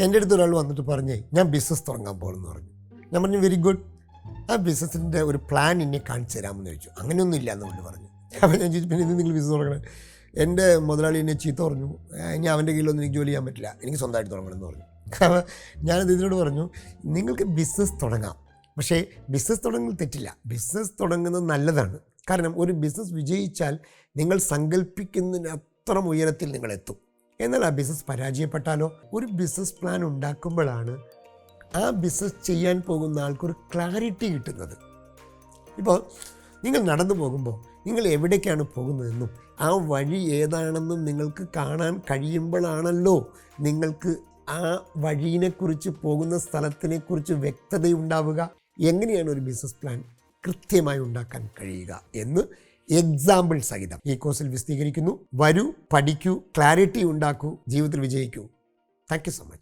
എന്റെ അടുത്ത് ഒരാൾ വന്നിട്ട് പറഞ്ഞേ ഞാൻ ബിസിനസ് തുടങ്ങാൻ പോകണമെന്ന് പറഞ്ഞു. ഞാൻ പറഞ്ഞു വെരി ഗുഡ് ആ ബിസിനസ്സിന്റെ ഒരു പ്ലാൻ എന്നെ കാണിച്ചു തരാമെന്ന് ചോദിച്ചു. അങ്ങനെയൊന്നും ഇല്ല എന്ന് കൊണ്ട് പറഞ്ഞു. അപ്പോൾ ഞാൻ ചോദിച്ചു പിന്നെ ഇത് നിങ്ങൾ ബിസിനസ് തുടങ്ങണേ? എന്റെ മുതലാളി എന്നെ ചീത്ത പറഞ്ഞു. "ഏ, ഇനി അവന്റെ കീഴിലൊന്നും എനിക്ക് ജോലി ചെയ്യാൻ പറ്റില്ല. എനിക്ക് സ്വന്തമായിട്ട് തുടങ്ങണം എന്ന് പറഞ്ഞു. കാരണം ഞാനത് ഇതിനോട് പറഞ്ഞു നിങ്ങൾക്ക് ബിസിനസ് തുടങ്ങാം. പക്ഷേ ബിസിനസ് തുടങ്ങുന്നത് തെറ്റില്ല. ബിസിനസ് തുടങ്ങുന്നത് നല്ലതാണ്. കാരണം ഒരു ബിസിനസ് വിജയിച്ചാൽ നിങ്ങൾ സങ്കല്പിക്കുന്നതിന് അത്ര ഉയരത്തിൽ നിങ്ങൾ എത്തും എന്നാൽ ആ ബിസിനസ് പരാജയപ്പെട്ടാലോ? ഒരു ബിസിനസ് പ്ലാൻ ഉണ്ടാക്കുമ്പോഴാണ് ആ ബിസിനസ് ചെയ്യാൻ പോകുന്ന ആൾക്കൊരു ക്ലാരിറ്റി കിട്ടുന്നത്. ഇപ്പോൾ നിങ്ങൾ നടന്നു പോകുമ്പോൾ നിങ്ങൾ എവിടേക്കാണ് പോകുന്നതെന്നും ആ വഴി ഏതാണെന്നും നിങ്ങൾക്ക് കാണാൻ കഴിയുമ്പോഴാണല്ലോ നിങ്ങൾക്ക് ആ വഴിയിനെക്കുറിച്ച് പോകുന്ന സ്ഥലത്തിനെക്കുറിച്ച് വ്യക്തതയുണ്ടാവുക. എങ്ങനെയാണ് ഒരു ബിസിനസ് പ്ലാൻ കൃത്യമായി ഉണ്ടാക്കാൻ കഴിയുക എന്ന് എക്സാമ്പിൾ സഹിതം. ഈ കോഴ്സിൽ വിശദീകരിക്കുന്നു. വരൂ പഠിക്കൂ ക്ലാരിറ്റി ഉണ്ടാക്കൂ ജീവിതത്തിൽ വിജയിക്കൂ. Thank you so much